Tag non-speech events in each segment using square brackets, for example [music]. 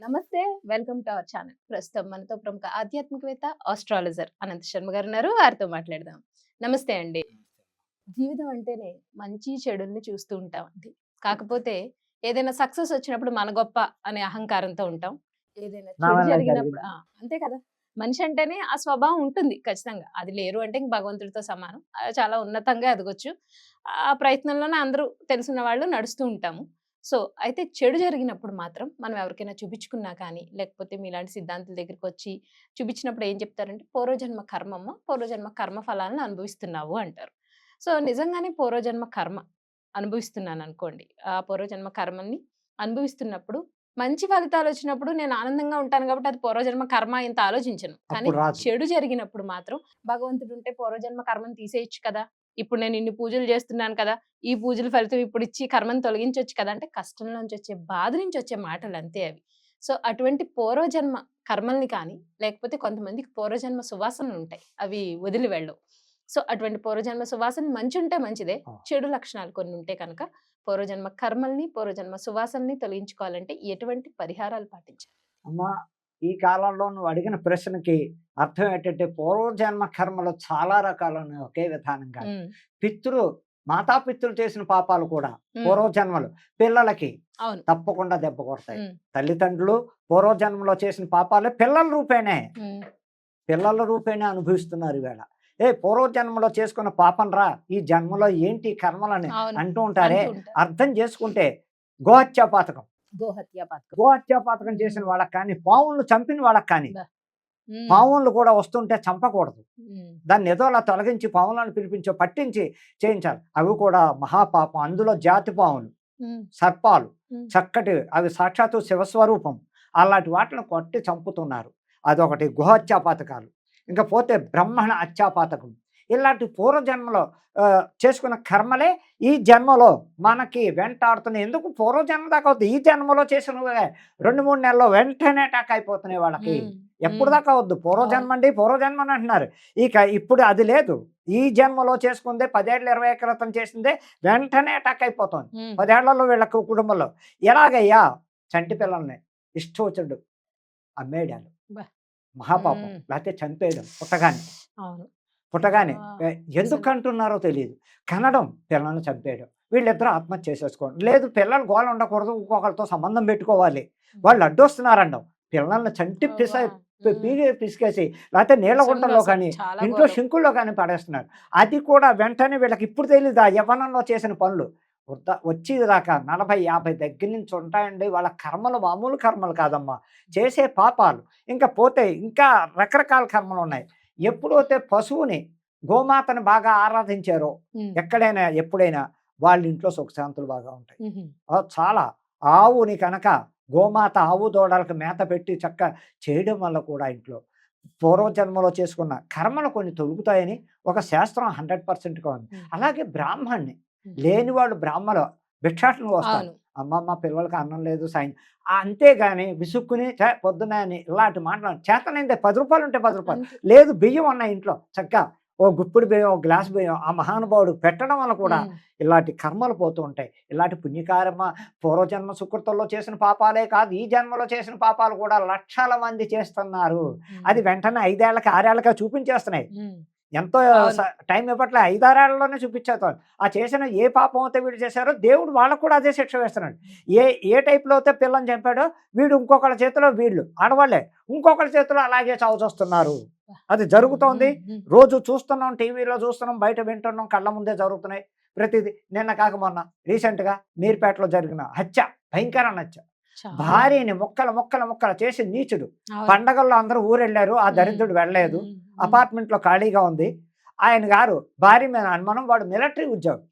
నమస్తే welcome to our channel. ప్రస్తుతం మనతో ప్రముఖ ఆధ్యాత్మికవేత్త ఆస్ట్రాలజర్ అనంత శర్మ గారు ఉన్నారు. వారితో మాట్లాడదాం. నమస్తే అండి. జీవితం అంటేనే మంచి చెడుల్ని చూస్తూ ఉంటాం అండి కాకపోతే ఏదైనా సక్సెస్ వచ్చినప్పుడు మన గొప్ప అనే అహంకారంతో ఉంటాం. ఏదైనా చెడు జరిగినప్పుడు అంతే కదా? మనిషి అంటేనే ఆ స్వభావం ఉంటుంది ఖచ్చితంగా. అది లేరు అంటే ఇంక భగవంతుడితో సమానం. చాలా ఉన్నతంగా ఎదగొచ్చు. ఆ ప్రయత్నంలోనే అందరూ తెలిసిన వాళ్ళు నడుస్తూ ఉంటాము. సో అయితే చెడు జరిగినప్పుడు మాత్రం మనం ఎవరికైనా చూపించుకున్నా కానీ లేకపోతే మీలాంటి సిద్ధాంతుల దగ్గరికి వచ్చి చూపించినప్పుడు ఏం చెప్తారంటే పూర్వజన్మ కర్మమ్మ పూర్వజన్మ కర్మ ఫలాలను అనుభవిస్తున్నావు అంటారు. సో నిజంగానే పూర్వజన్మ కర్మ అనుభవిస్తున్నాను అనుకోండి. ఆ పూర్వజన్మ కర్మని అనుభవిస్తున్నప్పుడు మంచి ఫలితాలు వచ్చినప్పుడు నేను ఆనందంగా ఉంటాను కాబట్టి అది పూర్వజన్మ కర్మ ఇంత ఆలోచించను. కానీ. చెడు జరిగినప్పుడు మాత్రం భగవంతుడు ఉంటే పూర్వజన్మ కర్మను తీసేయచ్చు కదా! ఇప్పుడు నేను ఇన్ని పూజలు చేస్తున్నాను కదా ఈ పూజల ఫలితం ఇప్పుడు ఇచ్చి కర్మను తొలగించవచ్చు కదా అంటే కష్టం నుంచి వచ్చే బాధ నుంచి వచ్చే మాటలు అంతే అవి. సో అటువంటి పూర్వజన్మ కర్మల్ని కానీ లేకపోతే కొంతమందికి పూర్వజన్మ సువాసనలు ఉంటాయి అవి వదిలి వెళ్ళవు. సో అటువంటి పూర్వజన్మ సువాసన మంచి ఉంటే మంచిదే. చెడు లక్షణాలు కొన్ని ఉంటే కనుక పూర్వజన్మ కర్మల్ని పూర్వజన్మ సువాసనని తొలగించుకోవాలంటే ఎటువంటి పరిహారాలు పాటించాలి అమ్మా! ఈ కాలంలో నువ్వు అడిగిన ప్రశ్నకి అర్థం ఏంటంటే పూర్వజన్మ కర్మలు చాలా రకాలు ఉన్నాయి ఒకే విధానంగా పితృ మాతాపితృలు చేసిన పాపాలు కూడా పూర్వజన్మలు. పిల్లలకి తప్పకుండా దెబ్బ కొడతాయి. తల్లిదండ్రులు పూర్వజన్మలో చేసిన పాపాలే పిల్లల రూపేనే. పిల్లల రూపేనే అనుభవిస్తున్నారు ఈవేళ. ఏ పూర్వజన్మలో చేసుకున్న పాపం రా ఈ జన్మలో ఏంటి కర్మలని అంటూ ఉంటారే. అర్థం చేసుకుంటే గోహత్యా పాతకం గోహత్య పాతకం గోహత్యా పాతకం చేసిన వాళ్ళకి కానీ పావులను చంపిన వాళ్ళకి కానీ పావులు కూడా వస్తుంటే చంపకూడదు. దాన్ని ఏదో అలా తొలగించి పావులను పిలిపించో పట్టించి చేయించాలి. అవి కూడా మహాపాపం. అందులో జాతి పావులు సర్పాలు. చక్కటి అవి సాక్షాత్తు శివస్వరూపం. అలాంటి వాటిని కొట్టి చంపుతున్నారు. అదొకటి గుహత్యా పథకాలు ఇంకా పోతే బ్రహ్మణ హత్యాపాతకం ఇలాంటి పూర్వజన్మలో చేసుకున్న కర్మలే ఈ జన్మలో మనకి వెంటాడుతున్నాయి. ఎందుకు? పూర్వజన్మ దాకా అవుతుంది ఈ జన్మలో చేసినవే రెండు మూడు నెలల్లో వెంటనే అటాక్ అయిపోతున్నాయి వాళ్ళకి. ఎప్పుడు. దాకా వద్దు. పూర్వజన్మ అండి పూర్వజన్మ అని అంటున్నారు. ఇక ఇప్పుడు అది లేదు. ఈ జన్మలో చేసుకుందే పదేళ్ళు ఇరవై క్రితం చేసిందే వెంటనే అటాక్ అయిపోతుంది పదేళ్ళలో వీళ్ళ కుటుంబంలో. ఎలాగయ్యా? చంటి పిల్లల్ని ఇష్టం వచ్చాడు అమ్మేయడాలు. మహాపాపం. లేకపోతే చంపేయడం పుట్టగానే. పుట్టగానే. ఎందుకు అంటున్నారో తెలియదు. కనడం పిల్లల్ని చంపేయడం. వీళ్ళిద్దరూ ఆత్మహత్య చేసేసుకోవడం. లేదు పిల్లలు గోల ఉండకూడదు ఇంకొకరితో సంబంధం పెట్టుకోవాలి. వాళ్ళు అడ్డొస్తున్నారండం. పిల్లల్ని చంటి పిస. పీగి పిసికేసి లేకపోతే నీళ్ళ గుంటల్లో కానీ ఇంట్లో. షింకుల్లో కానీ పడేస్తున్నారు. అది కూడా వెంటనే వీళ్ళకి ఇప్పుడు తెలియదు ఆ యవ్వనంలో చేసిన పనులు. వృద్ధ వచ్చేది దాకా నలభై యాభై దగ్గర నుంచి ఉంటాయండి. వాళ్ళ కర్మలు మామూలు కర్మలు కాదమ్మా. చేసే పాపాలు. ఇంకా పోతే ఇంకా రకరకాల కర్మలు ఉన్నాయి. ఎప్పుడైతే పశువుని గోమాతను బాగా ఆరాధించారో ఎక్కడైనా ఎప్పుడైనా వాళ్ళ ఇంట్లో సుఖశాంతులు బాగా ఉంటాయి. చాలా ఆవుని కనుక గోమాత ఆవు దూడలకు మేత పెట్టి చక్క చేయడం వల్ల కూడా ఇంట్లో పూర్వజన్మలో చేసుకున్న కర్మలు కొన్ని తొలుగుతాయని ఒక శాస్త్రం హండ్రెడ్ పర్సెంట్గా ఉంది. అలాగే బ్రాహ్మణ్ణి ఉమ్. లేని వాళ్ళు బ్రాహ్మలు భిక్షాటనకు వస్తారు అవును అమ్మ మా పిల్లలకి అన్నం లేదు సాయం అంతేగాని విసుక్కుని "ఛే, పొద్దున అని ఇలాంటి మాటలు చేతనైందే పది రూపాయలు ఉంటే పది రూపాయలు. లేదు బియ్యం ఉన్నాయి ఇంట్లో చక్కగా ఓ గుప్పిడి బియ్యం గ్లాస్ బియ్యం ఆ మహానుభావుడు పెట్టడం వల్ల కూడా ఇలాంటి కర్మలు పోతూ ఉంటాయి. ఇలాంటి పుణ్యకార్మ పూర్వజన్మ సుకృతంలో చేసిన పాపాలే కాదు ఈ జన్మలో చేసిన పాపాలు కూడా లక్షల మంది చేస్తున్నారు. అది వెంటనే ఐదేళ్ళకి ఆరేళ్ళకి చూపించేస్తున్నాయి. ఎంతో టైం ఇవ్వట్లే ఐదారేళ్ళలోనే చూపించేస్తాను ఆ చేసిన ఏ పాపం అయితే వీడు చేశారో దేవుడు వాళ్ళకు కూడా అదే శిక్ష వేస్తున్నాడు. ఏ ఏ టైప్లో అయితే పిల్లని చంపాడో వీడు ఇంకొకళ్ళ చేతిలో వీళ్ళు ఆడవాళ్ళే ఇంకొకళ్ళ చేతిలో అలాగే చావుచొస్తున్నారు. అది జరుగుతోంది. రోజు చూస్తున్నాం టీవీలో చూస్తున్నాం బయట వింటున్నాం కళ్ళ ముందే జరుగుతున్నాయి. ప్రతిదీ నిన్న కాక మొన్న రీసెంట్గా మీర్పేటలో జరిగిన హత్య భయంకరమైన హత్య. భార్యని ముక్కలు ముక్కలు ముక్కలు చేసి నీచుడు. పండగల్లో అందరూ ఊరెళ్ళారు ఆ దరిద్రుడు వెళ్ళలేదు. అపార్ట్మెంట్లో ఖాళీగా ఉంది. ఆయన గారు భార్య మీద అనుమానం వాడు మిలిటరీ ఉద్యోగం.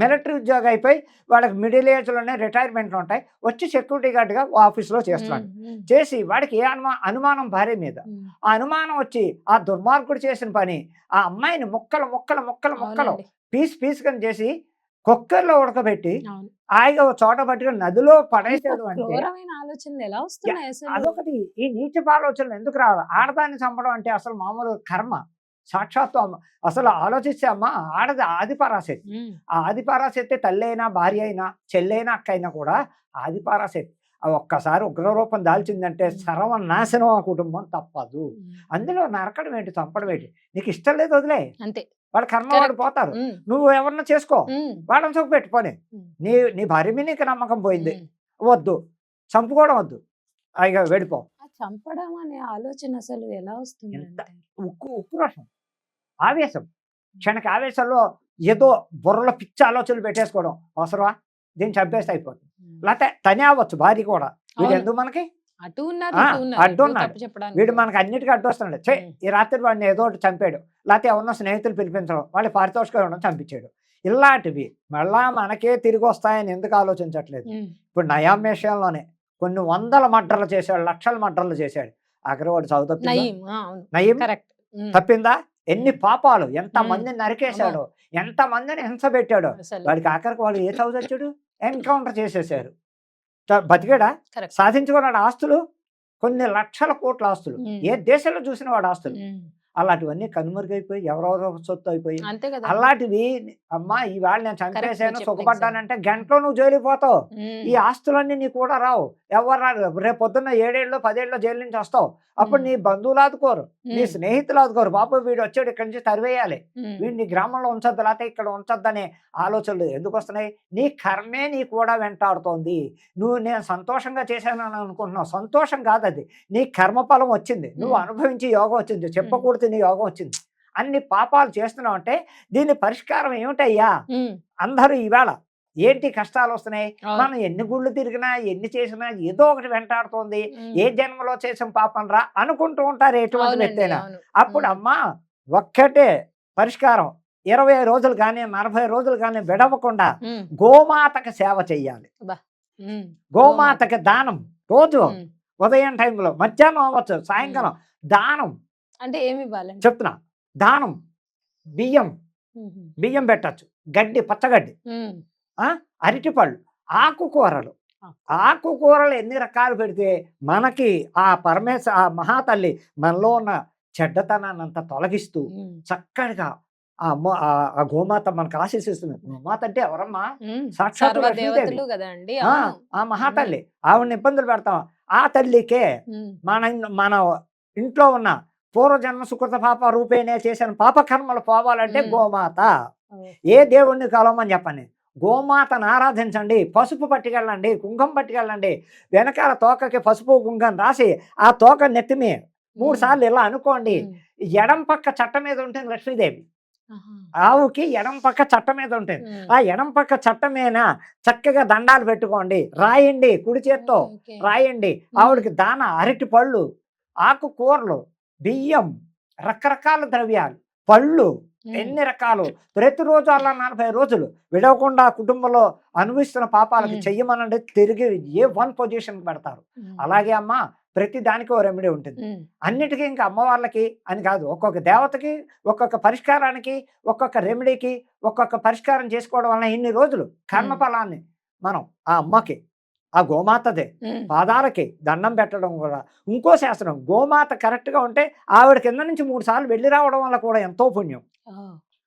మిలిటరీ ఉద్యోగం అయిపోయి వాళ్ళకి మిడిల్ ఏజ్లోనే రిటైర్మెంట్లు ఉంటాయి. వచ్చి సెక్యూరిటీ గార్డ్గా ఆఫీస్లో చేస్తున్నాడు. చేసి వాడికి ఏ అనుమా అనుమానం భార్య మీద? ఆ అనుమానం వచ్చి ఆ దుర్మార్గుడు చేసిన పని ఆ అమ్మాయిని ముక్కలు ముక్కలు ముక్కలు ముక్కలు. పీస్ పీస్ చేసి కుక్కర్లో ఉడకబెట్టి ఒక చోట పట్టుకుని నదిలో పడేసాడు అంటే అదొకటి. ఈ నీచ ఆలోచనలు ఎందుకు రావాలి? ఆడదాన్ని చంపడం అంటే అసలు మామూలు కర్మ. సాక్షాత్తు అమ్మ. అసలు ఆలోచిస్తే అమ్మ ఆడది ఆది పరాశక్తి ఉమ్, ఆ ఆది పరాశక్తి తల్లి అయినా భార్య అయినా చెల్లైనా అక్క అయినా కూడా ఆది పరాశక్తి ఆ ఒక్కసారి ఉగ్రరూపం దాల్చిందంటే సర్వనాశనం ఆ కుటుంబం తప్పదు. అందులో నరకడం ఏంటి చంపడం ఏంటి? నీకు ఇష్టం లేదు వదిలే. అంతే. వాళ్ళ కర్మ వాడు. పోతారు. నువ్వు ఎవరన్నా చేసుకో. వాళ్ళని చొప్పు పెట్టుకొని నీ నీ భార్య మీద నీకు నమ్మకం పోయింది. వద్దు. చంపుకోవడం వద్దు. అయ్యా వెళ్ళిపో. చంపడం అనే ఆలోచన అసలు ఎలా వస్తుంది అంటారు? ఉక్కు ఉక్రోషం ఆవేశం. క్షణిక ఆవేశంలో ఏదో బుర్రలో పిచ్చి ఆలోచనలు పెట్టేసుకోవడం అవసరమా? దీన్ని చంపేస్తే అయిపోతుంది. లేకపోతే తనే అవ్వచ్చు భార్య కూడా. వీడు. ఎందుకు మనకి? అటు ఉన్నాడు. వీడు మనకి అన్నిటికీ అడ్డు వస్తున్నాడు చే. ఈ రాత్రి వాడిని ఏదో ఒకటి చంపాడు. లేకపోతే ఎవరన్నా స్నేహితులు పిలిపించడం వాళ్ళు పారితోషికం ఇవ్వడం చంపించాడు. ఇలాంటివి మళ్ళా మనకే తిరిగి వస్తాయని ఎందుకు ఆలోచించట్లేదు? ఇప్పుడు నయాం విషయంలోనే కొన్ని వందల మడ్రలు చేశాడు లక్షల మడ్రలు చేశాడు. ఆఖరి వాడు చదువు తప్పిందా? నయీం తప్పిందా? ఎన్ని. పాపాలు ఎంత. మందిని నరికేశాడు ఎంత మందిని హింస పెట్టాడు. వాడికి ఆఖరికి వాళ్ళు ఏ చదువు ఎన్కౌంటర్ చేసేసారు. బతికాడా. సాధించుకున్నాడు ఆస్తులు? కొన్ని లక్షల కోట్ల ఆస్తులు. ఏ దేశంలో చూసిన వాడు ఆస్తులు. అలాంటివన్నీ కనుమరుగైపోయి ఎవరెవరో సొత్తు అయిపోయి. అలాంటివి అమ్మా ఇవాళ నేను చంపేశాను సుఖపడ్డానంటే గంటలో నువ్వు జైలుకి పోతావు. ఈ ఆస్తులన్నీ నీకు కూడా రావు. ఎవరు రారు. రేపు పొద్దున్న ఏడేళ్ళు పదేళ్ళు జైలు నుంచి వస్తావు. అప్పుడు. నీ బంధువులు ఆదుకోరు. నీ స్నేహితులు ఆదుకోరు. బాబు వీడు వచ్చాడు ఇక్కడి నుంచి తరివేయాలి. ఉమ్, వీడిని గ్రామంలో ఉంచొద్దు లేకపోతే ఇక్కడ ఉంచొద్దనే ఆలోచనలు ఎందుకు వస్తున్నాయి? నీ కర్మే నీ కూడా వెంటాడుతోంది. నువ్వు నేను సంతోషంగా చేశాను అని అనుకుంటున్నావు. సంతోషం కాదు అది నీ కర్మఫలం వచ్చింది. నువ్వు. అనుభవించి యోగం వచ్చింది. చెప్పకూడదు నీ యోగం వచ్చింది. అన్ని పాపాలు చేస్తున్నావు అంటే దీని పరిష్కారం ఏమిటయ్యా? అందరూ ఈవేళ ఏంటి కష్టాలు వస్తున్నాయి. మనం ఎన్ని గుళ్ళు తిరిగినా ఎన్ని చేసినా ఏదో ఒకటి వెంటాడుతోంది. ఏ జన్మలో చేసిన పాపం రా అనుకుంటూ ఉంటారు ఎటువంటి వ్యక్తైనా. అప్పుడు. అమ్మా ఒక్కటే పరిష్కారం. ఇరవై రోజులు కానీ నలభై రోజులు కానీ విడవకుండా గోమాతకి సేవ చెయ్యాలి. గోమాతకి దానం. రోజు. ఉదయం టైంలో మధ్యాహ్నం అవ్వచ్చు సాయంకాలం. దానం. అంటే ఏమి ఇవ్వాలండి చెప్తున్నా. దానం బియ్యం బియ్యం పెట్టచ్చు. గడ్డి పచ్చగడ్డి అరటిపళ్ళు ఆకుకూరలు. ఆకుకూరలు ఎన్ని రకాలు పెడితే మనకి ఆ పరమేశ ఆ మహాతల్లి మనలో ఉన్న చెడ్డతనాన్ని అంతా తొలగిస్తూ చక్కగా ఆ ఆ- గోమాత మనకు ఆశీస్సిస్తుంది. గోమాత అంటే ఎవరమ్మా? కదండి. ఆ, మహాతల్లి. ఆవిడని ఇబ్బందులు పెడతాం. ఆ తల్లికే మన మన ఇంట్లో ఉన్న పూర్వజన్మ సుకృత పాప రూపేణే చేసిన పాపకర్మలు పోవాలంటే. గోమాత. ఏ దేవుణ్ణి కలవమని చెప్పండి. గోమాతను ఆరాధించండి. పసుపు పట్టుకెళ్ళండి. కుంకం పట్టుకెళ్ళండి. వెనకాల తోకకి పసుపు కుంకం రాసి ఆ తోక నెత్తిమి మూడు సార్లు ఇలా అనుకోండి. ఎడం పక్క చట్ట మీద ఉంటుంది లక్ష్మీదేవి. ఆవుకి ఎడం పక్క చట్ట మీద ఉంటుంది. ఆ ఎడం పక్క చట్ట మీద చక్కగా దండాలు పెట్టుకోండి. రాయండి కుడి చేత్తో. రాయండి. ఆవిడకి దాన అరటి పళ్ళు ఆకుకూరలు బియ్యం రకరకాల ద్రవ్యాలు పళ్ళు ఎన్ని రకాలు? ప్రతిరోజు అలా నలభై రోజులు విడవకుండా కుటుంబంలో అనుభవిస్తున్న పాపాలకి మ్మ్. చెయ్యమనండి తిరిగి ఏ వన్ పొజిషన్ పెడతారు. అలాగే అమ్మ ప్రతి దానికి ఓ రెమెడీ ఉంటుంది. అన్నిటికీ ఇంకా అమ్మవార్లకి అని కాదు ఒక్కొక్క దేవతకి ఒక్కొక్క పరిష్కారానికి ఒక్కొక్క రెమెడీకి ఒక్కొక్క పరిష్కారం చేసుకోవడం వలన ఇన్ని రోజులు? కర్మఫలాన్ని మనం ఆ అమ్మకి ఆ గోమాతదే. పాదాలకి దండం పెట్టడం కూడా. ఇంకో శాస్త్రం గోమాత కరెక్ట్గా ఉంటే ఆవిడ కింద నుంచి మూడు సార్లు వెళ్ళి రావడం వల్ల కూడా ఎంతో పుణ్యం.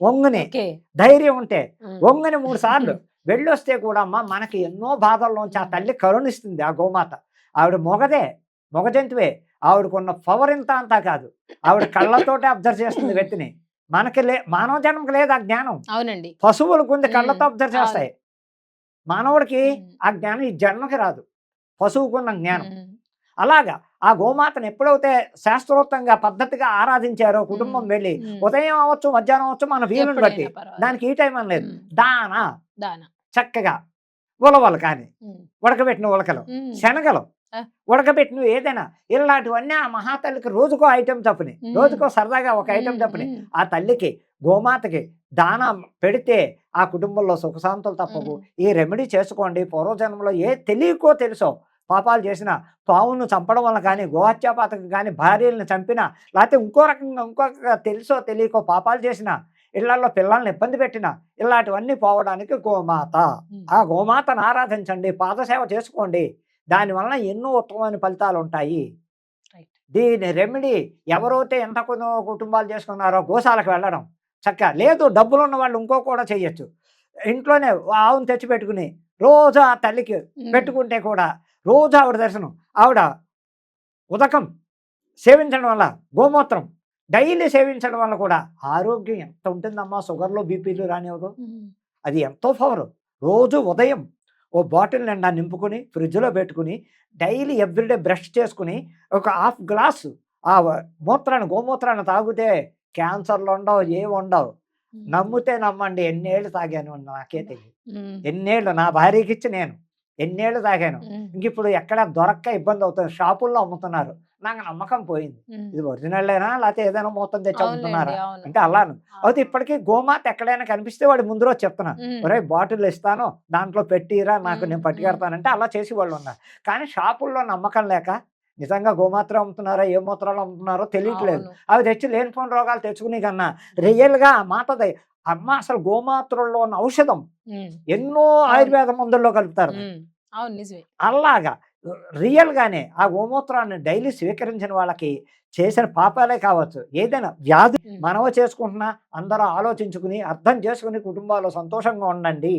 ఒంగుని ఓకే. ధైర్యం ఉంటే ఒంగుని మూడు సార్లు [laughs] వెళ్ళొస్తే కూడా అమ్మ మనకి ఎన్నో బాధల్లోంచి ఆ తల్లి కరుణిస్తుంది ఆ గోమాత. ఆవిడ మొగదే మొగ జంతువే. ఆవిడకున్న పవర్ ఇంత అంతా కాదు. ఆవిడ కళ్ళతోటే అబ్జర్వ్ చేస్తుంది [laughs] వ్యక్తిని. మనకి లే మానవ జన్మకి లేదు ఆ జ్ఞానం? అవునండి. పశువులకు ఉంది కళ్ళతో. అబ్జర్వ్ చేస్తాయి. మానవుడికి ఆ జ్ఞానం ఈ జన్మకి రాదు. పశువుకున్న జ్ఞానం. అలాగా ఆ గోమాతను ఎప్పుడైతే శాస్త్రోక్తంగా పద్ధతిగా ఆరాధించారో కుటుంబం. వెళ్ళి ఉదయం అవ్వచ్చు మధ్యాహ్నం అవ్వచ్చు మన వీలుని బట్టి. దానికి ఈ టైం అని లేదు. ఉమ్, దాన? దాన. చక్కగా ఉలవలు కానీ ఉడకబెట్టిన ఉలకలు శనగలు. ఉడకబెట్టిన ఏదైనా ఇలాంటివన్నీ ఆ మహాతల్లికి రోజుకో ఐటెం తప్పుని. రోజుకో సరదాగా ఒక ఐటెం తప్పుని ఆ తల్లికి గోమాతకి దానం పెడితే ఆ కుటుంబంలో సుఖశాంతులు తప్పవు. ఈ రెమెడీ చేసుకోండి. పూర్వజన్మలో ఏ తెలియకో తెలుసో. పాపాలు చేసిన పావును చంపడం వల్ల కానీ గోహత్యాపాతకు కానీ భార్యలను చంపినా లేకపోతే ఇంకో రకంగా ఇంకొక తెలుసో తెలియకో పాపాలు చేసిన ఇళ్ళలో పిల్లల్ని ఇబ్బంది పెట్టిన ఇలాంటివన్నీ పోవడానికి గోమాత. ఆ గోమాతను ఆరాధించండి. పాదసేవ చేసుకోండి. దానివలన ఎన్నో ఉత్తమమైన ఫలితాలు ఉంటాయి. దీని రెమెడీ ఎవరైతే ఎంత కుటుంబాలు చేసుకున్నారో గోశాలకు వెళ్ళడం. చక్క లేదు డబ్బులు ఉన్న వాళ్ళు ఇంకో కూడా చేయొచ్చు. ఇంట్లోనే ఆవును తెచ్చి పెట్టుకుని రోజు ఆ తల్లికి పెట్టుకుంటే కూడా రోజు ఆవిడ దర్శనం. ఆవిడ ఉదకం సేవించడం వల్ల గోమూత్రం డైలీ సేవించడం వల్ల కూడా ఆరోగ్యం ఎంత ఉంటుందమ్మా. షుగర్లో బీపీలు రానివ్వదు. అది ఎంతో పవర్. రోజు ఉదయం ఓ బాటిల్ నిండా నింపుకొని ఫ్రిడ్జ్లో పెట్టుకుని డైలీ ఎవ్రీడే బ్రష్ చేసుకుని ఒక హాఫ్ గ్లాసు ఆ మూత్రాన్ని గోమూత్రాన్ని తాగితే క్యాన్సర్లు ఉండవు ఏమి ఉండవు నమ్మితే నమ్మండి. ఎన్నేళ్ళు తాగాను నాకే తెలియదు ఎన్నేళ్ళు నా భార్యకి ఇచ్చి నేను ఎన్నేళ్ళు తాగాను. ఇంక ఇప్పుడు ఎక్కడ దొరక్క ఇబ్బంది అవుతుంది షాపుల్లో అమ్ముతున్నారు. నాకు నమ్మకం పోయింది. ఇది ఒరిజినల్ అయినా లేకపోతే ఏదైనా మూతం తెచ్చి అమ్ముతున్నారా. అంటే అలాను. అయితే ఇప్పటికీ గోమాత ఎక్కడైనా కనిపిస్తే వాడు ముందు రోజు చెప్తున్నా ఉమ్, ఒరే బాటిల్ ఇస్తాను దాంట్లో పెట్టిరా నాకు నేను పట్టుకెడతానంటే అలా చేసి వాళ్ళు ఉన్నారు కానీ షాపుల్లో నమ్మకం లేక నిజంగా గోమాత్రం అమ్ముతున్నారో ఏ మూత్రాలు అమ్ముతున్నారో తెలియట్లేదు. అవి తెచ్చి లేనిపోని రోగాలు తెచ్చుకునే కన్నా రియల్గా ఆ మాటది అమ్మ అసలు గోమాత్రల్లో ఉన్న ఔషధం ఎన్నో ఆయుర్వేద మందుల్లో కలుపుతారు. అలాగా రియల్గానే ఆ గోమూత్రాన్ని డైలీ స్వీకరించిన వాళ్ళకి చేసిన పాపాలే కావచ్చు. ఏదైనా వ్యాధి. మనవ చేసుకుంటున్నా అందరూ ఆలోచించుకుని అర్థం చేసుకుని కుటుంబాలు సంతోషంగా ఉండండి.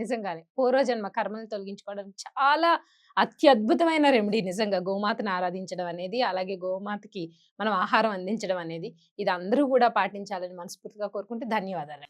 నిజంగానే పూర్వజన్మ కర్మలు తొలగించుకోవడం చాలా అత్యద్భుతమైన రెమెడీ నిజంగా గోమాతను ఆరాధించడం అనేది అలాగే గోమాతకి మనం ఆహారం అందించడం అనేది ఇది అందరూ కూడా పాటించాలని మనస్ఫూర్తిగా కోరుకుంటే ధన్యవాదాలు